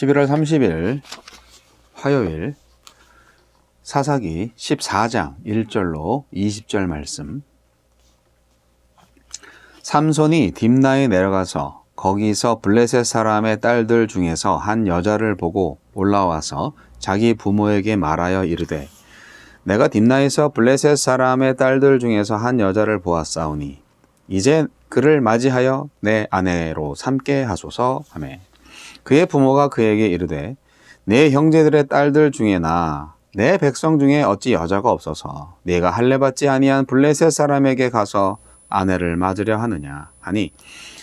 11월 30일 화요일 사사기 14장 1절로 20절 말씀. 삼손이 딥나에 내려가서 거기서 블레셋 사람의 딸들 중에서 한 여자를 보고 올라와서 자기 부모에게 말하여 이르되 내가 딥나에서 블레셋 사람의 딸들 중에서 한 여자를 보았사오니 이제 그를 맞이하여 내 아내로 삼게 하소서. 하매 그의 부모가 그에게 이르되 내 형제들의 딸들 중에나 내 백성 중에 어찌 여자가 없어서 네가 할례 받지 아니한 블레셋 사람에게 가서 아내를 맞으려 하느냐? 하니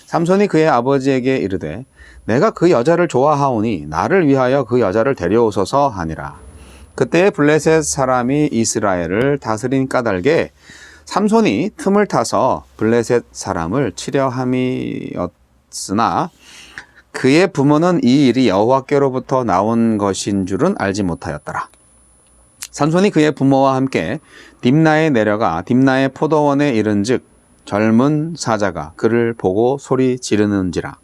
삼손이 그의 아버지에게 이르되 내가 그 여자를 좋아하오니 나를 위하여 그 여자를 데려오소서 하니라. 그때 블레셋 사람이 이스라엘을 다스린 까닭에 삼손이 틈을 타서 블레셋 사람을 치려 함이었으나 그의 부모는 이 일이 여호와께로부터 나온 것인 줄은 알지 못하였더라. 삼손이 그의 부모와 함께 딥나에 내려가 딥나의 포도원에 이른즉 젊은 사자가 그를 보고 소리 지르는지라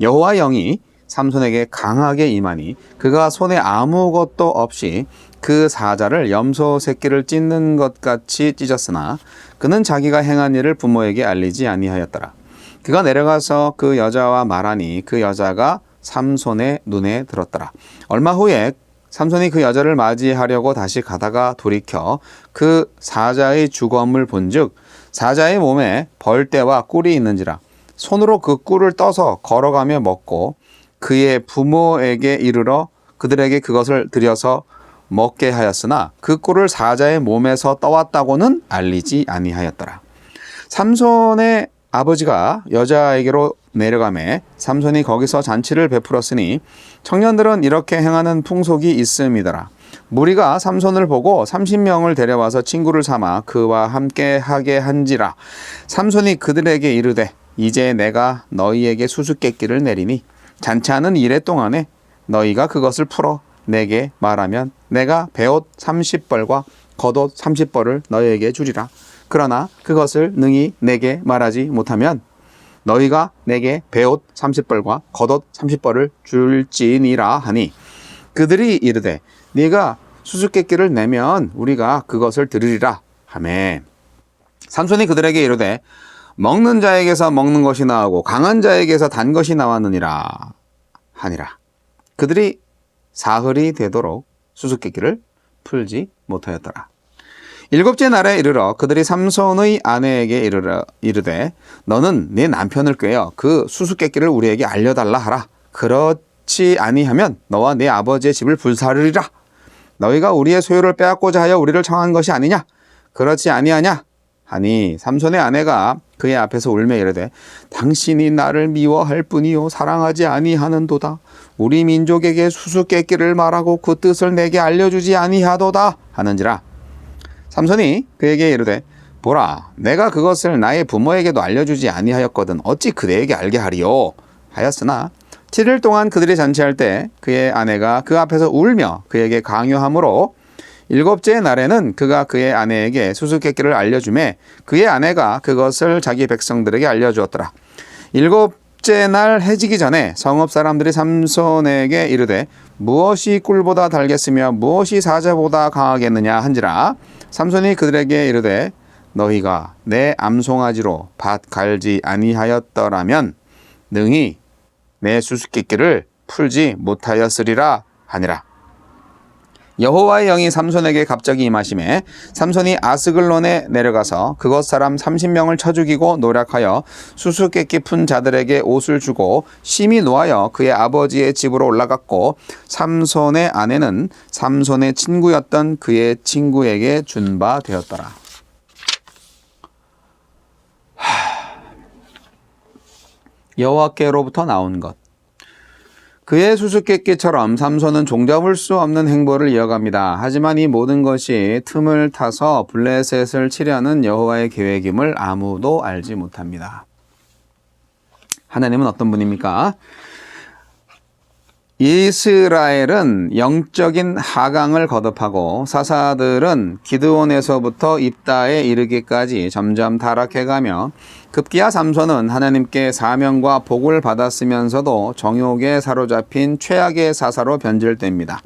여호와 영이 삼손에게 강하게 임하니 그가 손에 아무것도 없이 그 사자를 염소 새끼를 찢는 것 같이 찢었으나 그는 자기가 행한 일을 부모에게 알리지 아니하였더라. 그가 내려가서 그 여자와 말하니 그 여자가 삼손의 눈에 들었더라. 얼마 후에 삼손이 그 여자를 맞이하려고 다시 가다가 돌이켜 그 사자의 주검을 본즉 사자의 몸에 벌떼와 꿀이 있는지라 손으로 그 꿀을 떠서 걸어가며 먹고 그의 부모에게 이르러 그들에게 그것을 들여서 먹게 하였으나 그 꿀을 사자의 몸에서 떠왔다고는 알리지 아니하였더라. 삼손의 아버지가 여자에게로 내려가매 삼손이 거기서 잔치를 베풀었으니 청년들은 이렇게 행하는 풍속이 있음이더라. 무리가 삼손을 보고 30명을 데려와서 친구를 삼아 그와 함께 하게 한지라. 삼손이 그들에게 이르되 이제 내가 너희에게 수수께끼를 내리니 잔치하는 이래 동안에 너희가 그것을 풀어 내게 말하면 내가 배옷 30벌과 겉옷 30벌을 너희에게 주리라. 그러나 그것을 능히 내게 말하지 못하면 너희가 내게 배옷 30벌과 겉옷 30벌을 줄지니라 하니 그들이 이르되 네가 수수께끼를 내면 우리가 그것을 들으리라. 하매 삼손이 그들에게 이르되 먹는 자에게서 먹는 것이 나오고 강한 자에게서 단 것이 나왔느니라 하니라. 그들이 사흘이 되도록 수수께끼를 풀지 못하였더라 일곱째 날에 이르러 그들이 삼손의 아내에게 이르러 이르되 너는 네 남편을 꾀어 그 수수께끼를 우리에게 알려달라 하라. 그렇지 아니하면 너와 네 아버지의 집을 불사르리라. 너희가 우리의 소유를 빼앗고자 하여 우리를 청한 것이 아니냐? 그렇지 아니하냐? 하니 삼손의 아내가 그의 앞에서 울며 이르되 당신이 나를 미워할 뿐이요 사랑하지 아니하는도다. 우리 민족에게 수수께끼를 말하고 그 뜻을 내게 알려주지 아니하도다 하는지라. 삼손이 그에게 이르되 보라 내가 그것을 나의 부모에게도 알려주지 아니하였거든 어찌 그대에게 알게 하리요? 하였으나 7일 동안 그들이 잔치할 때 그의 아내가 그 앞에서 울며 그에게 강요하므로 일곱째 날에는 그가 그의 아내에게 수수께끼를 알려주매 그의 아내가 그것을 자기 백성들에게 알려주었더라. 일곱째 날 해지기 전에 성읍 사람들이 삼손에게 이르되 무엇이 꿀보다 달겠으며 무엇이 사자보다 강하겠느냐 한지라 삼손이 그들에게 이르되 너희가 내 암송아지로 밭 갈지 아니하였더라면 능히 내 수수께끼를 풀지 못하였으리라 하니라. 여호와의 영이 삼손에게 갑자기 임하심에 삼손이 아스글론에 내려가서 그곳 사람 30명을 쳐 죽이고 노력하여 수수께끼 푼 자들에게 옷을 주고 심히 노하여 그의 아버지의 집으로 올라갔고 삼손의 아내는 삼손의 친구였던 그의 친구에게 준 바 되었더라. 여호와께로부터 나온 것 그의 수수께끼처럼 삼손은 종잡을 수 없는 행보를 이어갑니다. 하지만 이 모든 것이 틈을 타서 블레셋을 치려는 여호와의 계획임을 아무도 알지 못합니다. 하나님은 어떤 분입니까? 이스라엘은 영적인 하강을 거듭하고 사사들은 기드온에서부터 입다에 이르기까지 점점 타락해가며 급기야 삼손은 하나님께 사명과 복을 받았으면서도 정욕에 사로잡힌 최악의 사사로 변질됩니다.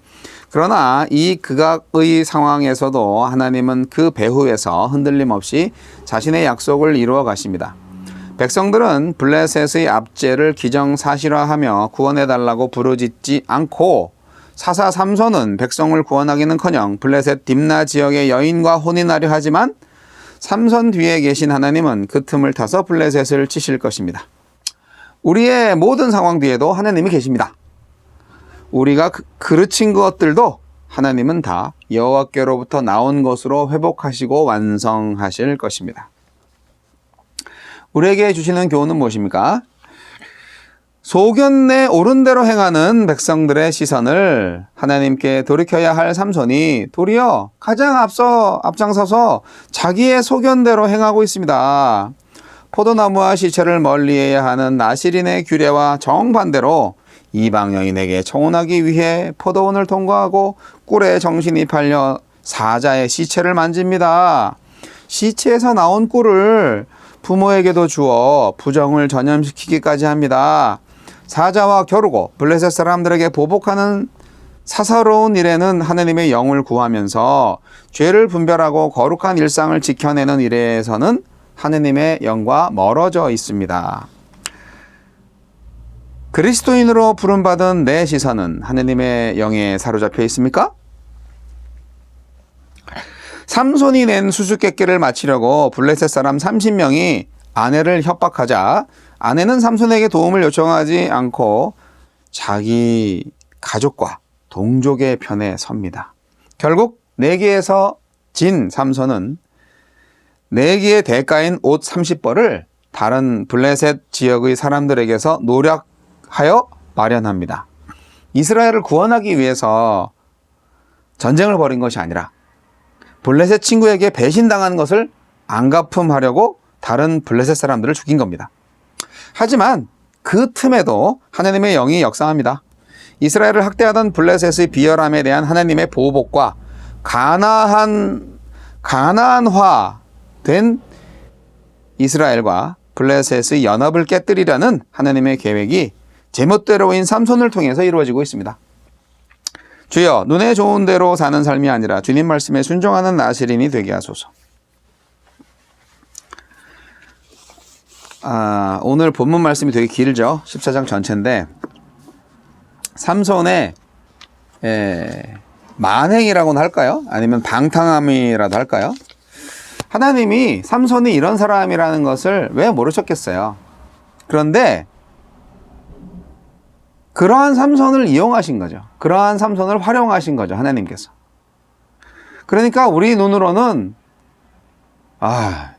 그러나 이 극악의 상황에서도 하나님은 그 배후에서 흔들림 없이 자신의 약속을 이루어 가십니다. 백성들은 블레셋의 압제를 기정사실화하며 구원해달라고 부르짖지 않고 사사 삼손은 백성을 구원하기는커녕 블레셋 딥나 지역의 여인과 혼인하려 하지만 삼손 뒤에 계신 하나님은 그 틈을 타서 블레셋을 치실 것입니다. 우리의 모든 상황 뒤에도 하나님이 계십니다. 우리가 그- 그르친 것들도 하나님은 다 여호와께로부터 나온 것으로 회복하시고 완성하실 것입니다. 우리에게 주시는 교훈은 무엇입니까? 소견내 옳은 대로 행하는 백성들의 시선을 하나님께 돌이켜야 할 삼손이 도리어 가장 앞서 앞장서서 자기의 소견대로 행하고 있습니다. 포도나무와 시체를 멀리해야 하는 나시린의 규례와 정반대로 이방 여인에게 청혼하기 위해 포도원을 통과하고 꿀에 정신이 팔려 사자의 시체를 만집니다. 시체에서 나온 꿀을 부모에게도 주어 부정을 전염시키기까지 합니다. 사자와 겨루고 블레셋 사람들에게 보복하는 사사로운 일에는 하나님의 영을 구하면서 죄를 분별하고 거룩한 일상을 지켜내는 일에서는 하나님의 영과 멀어져 있습니다. 그리스도인으로 부름받은 내 시선은 하나님의 영에 사로잡혀 있습니까? 삼손이 낸 수수께끼를 마치려고 블레셋 사람 30명이 아내를 협박하자 아내는 삼손에게 도움을 요청하지 않고 자기 가족과 동족의 편에 섭니다. 결국 내기에서 진 삼손은 내기의 대가인 옷 30벌을 다른 블레셋 지역의 사람들에게서 노력하여 마련합니다. 이스라엘을 구원하기 위해서 전쟁을 벌인 것이 아니라 블레셋 친구에게 배신당한 것을 안 갚음하려고 다른 블레셋 사람들을 죽인 겁니다. 하지만 그 틈에도 하나님의 영이 역사합니다. 이스라엘을 학대하던 블레셋의 비열함에 대한 하나님의 보복과 가나한 가나안화된 이스라엘과 블레셋의 연합을 깨뜨리려는 하나님의 계획이 제멋대로인 삼손을 통해서 이루어지고 있습니다. 주여 눈에 좋은 대로 사는 삶이 아니라 주님 말씀에 순종하는 나시린이 되게 하소서. 아, 오늘 본문 말씀이 되게 길죠. 14장 전체인데 삼손의 에, 만행이라고는 할까요? 아니면 방탕함이라도 할까요? 하나님이 삼손이 이런 사람이라는 것을 왜 모르셨겠어요? 그런데 그러한 삼손을 이용하신 거죠. 그러한 삼손을 활용하신 거죠. 하나님께서. 그러니까 우리 눈으로는 아,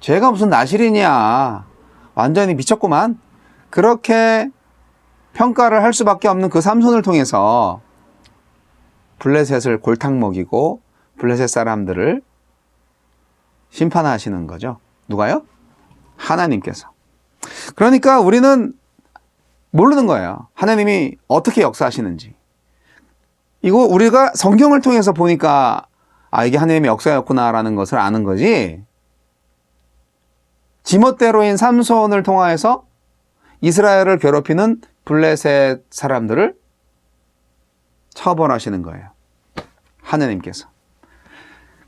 쟤가 무슨 나실이냐. 완전히 미쳤구만. 그렇게 평가를 할 수밖에 없는 그 삼손을 통해서 블레셋을 골탕 먹이고 블레셋 사람들을 심판하시는 거죠. 누가요? 하나님께서. 그러니까 우리는 모르는 거예요. 하나님이 어떻게 역사하시는지. 이거 우리가 성경을 통해서 보니까 아, 이게 하나님의 역사였구나라는 것을 아는 거지. 지멋대로인 삼손을 통하여서 이스라엘을 괴롭히는 블레셋 사람들을 처벌하시는 거예요. 하느님께서.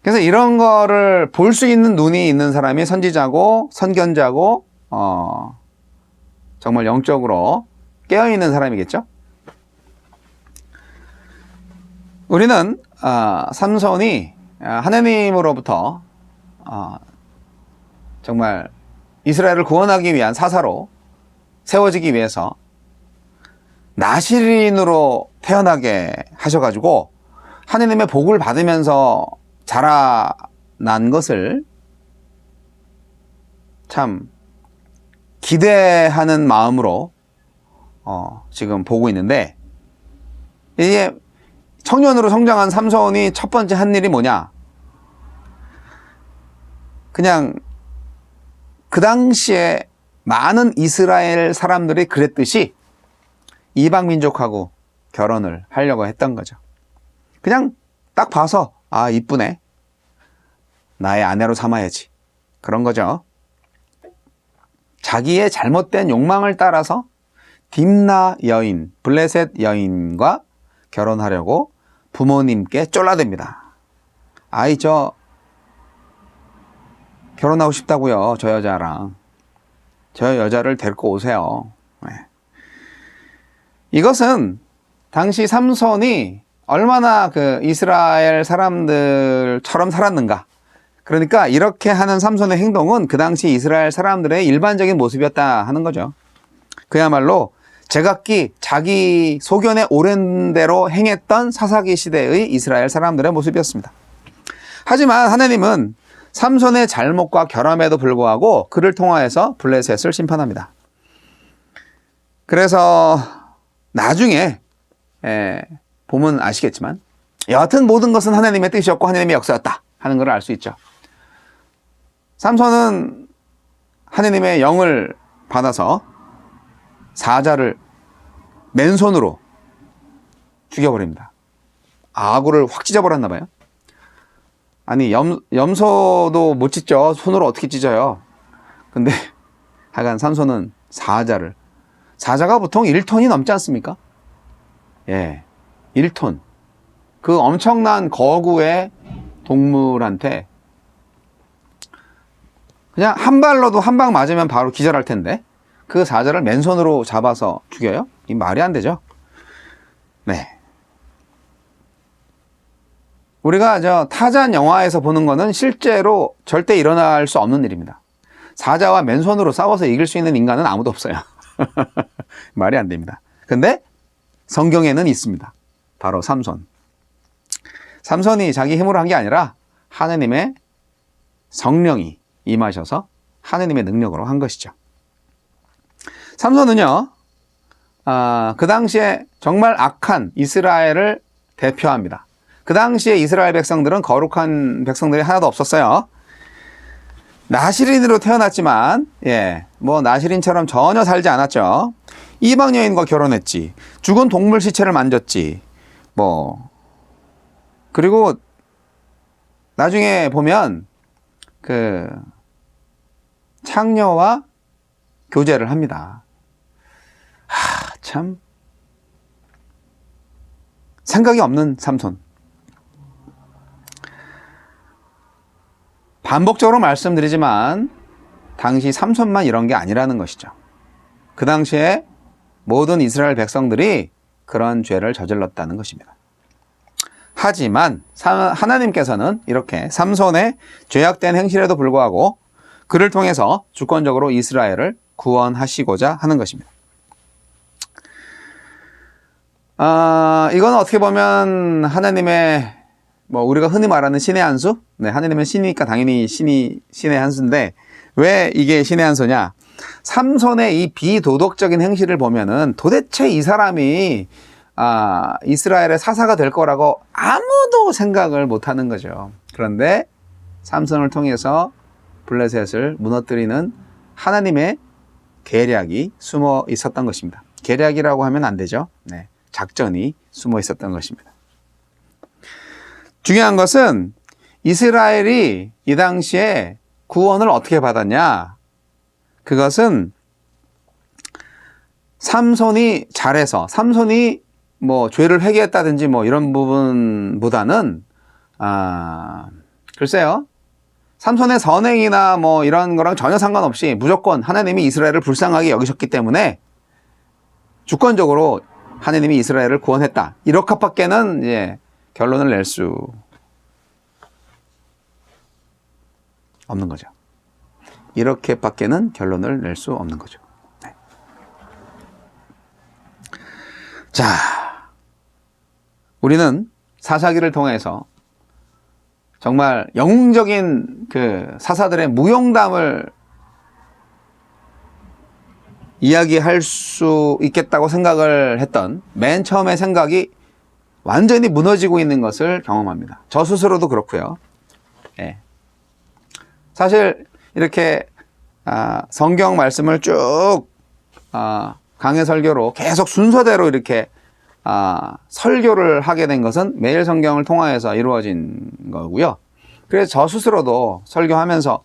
그래서 이런 거를 볼 수 있는 눈이 있는 사람이 선지자고 선견자고 어 정말 영적으로 깨어 있는 사람이겠죠. 우리는 아, 삼손이 아, 하나님으로부터 아, 정말 이스라엘을 구원하기 위한 사사로 세워지기 위해서 나시린으로 태어나게 하셔가지고 하느님의 복을 받으면서 자라난 것을 참 기대하는 마음으로 어, 지금 보고 있는데 이게 청년으로 성장한 삼손이 첫 번째 한 일이 뭐냐? 그냥 그 당시에 많은 이스라엘 사람들이 그랬듯이 이방 민족하고 결혼을 하려고 했던 거죠. 그냥 딱 봐서 아 이쁘네. 나의 아내로 삼아야지. 그런 거죠. 자기의 잘못된 욕망을 따라서 딥나 여인, 블레셋 여인과 결혼하려고 부모님께 쫄라댑니다. 아이 저 결혼하고 싶다고요. 저 여자랑. 저 여자를 데리고 오세요. 네. 이것은 당시 삼손이 얼마나 그 이스라엘 사람들처럼 살았는가. 그러니까 이렇게 하는 삼손의 행동은 그 당시 이스라엘 사람들의 일반적인 모습이었다 하는 거죠. 그야말로 제각기 자기 소견에 오른 대로 행했던 사사기 시대의 이스라엘 사람들의 모습이었습니다. 하지만 하나님은 삼손의 잘못과 결함에도 불구하고 그를 통하여서 블레셋을 심판합니다. 그래서 나중에 에, 보면 아시겠지만 여하튼 모든 것은 하나님의 뜻이었고 하나님의 역사였다 하는 걸 알 수 있죠. 삼손은 하나님의 영을 받아서 사자를 맨손으로 죽여버립니다. 아구를 확 찢어버렸나 봐요. 아니 염, 염소도 못 찢죠. 손으로 어떻게 찢어요. 근데 하여간 삼손은 사자를 사자가 보통 1톤이 넘지 않습니까? 예, 1톤. 그 엄청난 거구의 동물한테 그냥 한 발로도 한 방 맞으면 바로 기절할 텐데 그 사자를 맨손으로 잡아서 죽여요? 이 말이 안 되죠. 네. 우리가 저 타잔 영화에서 보는 거는 실제로 절대 일어날 수 없는 일입니다. 사자와 맨손으로 싸워서 이길 수 있는 인간은 아무도 없어요. 말이 안 됩니다. 근데 성경에는 있습니다. 바로 삼손. 삼손이 자기 힘으로 한 게 아니라 하느님의 성령이 임하셔서 하느님의 능력으로 한 것이죠. 삼손은요, 아, 그 당시에 정말 악한 이스라엘을 대표합니다. 그 당시에 이스라엘 백성들은 거룩한 백성들이 하나도 없었어요. 나시린으로 태어났지만, 예, 뭐 나시린처럼 전혀 살지 않았죠. 이방 여인과 결혼했지. 죽은 동물 시체를 만졌지. 뭐, 그리고 나중에 보면 그 창녀와 교제를 합니다. 하, 참. 생각이 없는 삼손. 반복적으로 말씀드리지만, 당시 삼손만 이런 게 아니라는 것이죠. 그 당시에 모든 이스라엘 백성들이 그런 죄를 저질렀다는 것입니다. 하지만 하나님께서는 이렇게 삼손의 죄악된 행실에도 불구하고 그를 통해서 주권적으로 이스라엘을 구원하시고자 하는 것입니다. 아, 이건 어떻게 보면 하나님의 뭐 우리가 흔히 말하는 신의 한 수? 네, 하나님은 신이니까 당연히 신이 신의 한 수인데 왜 이게 신의 한 수냐? 삼손의 이 비도덕적인 행실을 보면은 도대체 이 사람이 아, 이스라엘의 사사가 될 거라고 아무도 생각을 못 하는 거죠. 그런데 삼손을 통해서 블레셋을 무너뜨리는 하나님의 계략이 숨어 있었던 것입니다. 계략이라고 하면 안 되죠. 네. 작전이 숨어 있었던 것입니다. 중요한 것은 이스라엘이 이 당시에 구원을 어떻게 받았냐? 그것은 삼손이 잘해서 삼손이 뭐 죄를 회개했다든지 뭐 이런 부분보다는 아 글쎄요 삼손의 선행이나 뭐 이런 거랑 전혀 상관없이 무조건 하나님이 이스라엘을 불쌍하게 여기셨기 때문에 주권적으로 하나님이 이스라엘을 구원했다 이렇게밖에는 이제 결론을 낼 수 없는 거죠. 이렇게밖에는 결론을 낼 수 없는 거죠. 네. 자, 우리는 사사기를 통해서 정말 영웅적인 그 사사들의 무용담을 이야기할 수 있겠다고 생각을 했던 맨 처음의 생각이 완전히 무너지고 있는 것을 경험합니다. 저 스스로도 그렇고요. 예. 사실 이렇게 아, 성경 말씀을 쭉 아, 강해 설교로 계속 순서대로 이렇게 아, 설교를 하게 된 것은 매일 성경을 통하여서 이루어진 거고요. 그래서 저 스스로도 설교하면서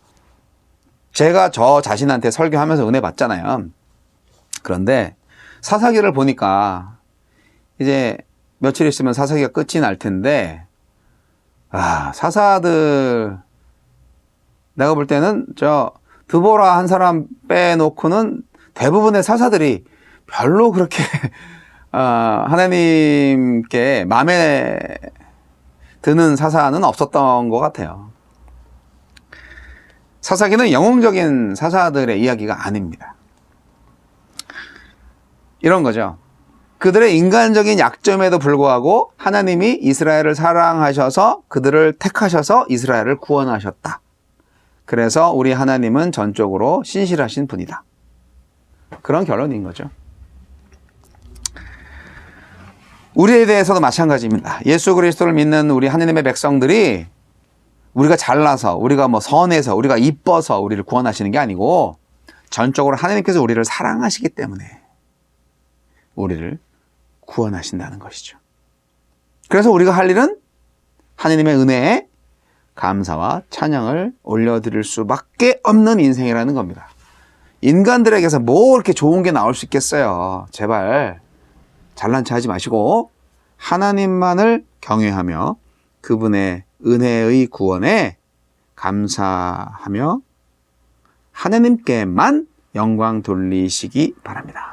제가 저 자신한테 설교하면서 은혜 받잖아요. 그런데 사사기를 보니까 이제 며칠 있으면 사사기가 끝이 날 텐데 아, 사사들 내가 볼 때는 저 드보라 한 사람 빼놓고는 대부분의 사사들이 별로 그렇게 아, 하나님께 마음에 드는 사사는 없었던 것 같아요. 사사기는 영웅적인 사사들의 이야기가 아닙니다. 이런 거죠. 그들의 인간적인 약점에도 불구하고 하나님이 이스라엘을 사랑하셔서 그들을 택하셔서 이스라엘을 구원하셨다. 그래서 우리 하나님은 전적으로 신실하신 분이다. 그런 결론인 거죠. 우리에 대해서도 마찬가지입니다. 예수 그리스도를 믿는 우리 하나님의 백성들이 우리가 잘나서, 우리가 뭐 선해서, 우리가 이뻐서 우리를 구원하시는 게 아니고 전적으로 하나님께서 우리를 사랑하시기 때문에 우리를 구원하신다는 것이죠. 그래서 우리가 할 일은 하나님의 은혜에 감사와 찬양을 올려드릴 수밖에 없는 인생이라는 겁니다. 인간들에게서 뭐 이렇게 좋은 게 나올 수 있겠어요. 제발 잘난 체 하지 마시고 하나님만을 경외하며 그분의 은혜의 구원에 감사하며 하나님께만 영광 돌리시기 바랍니다.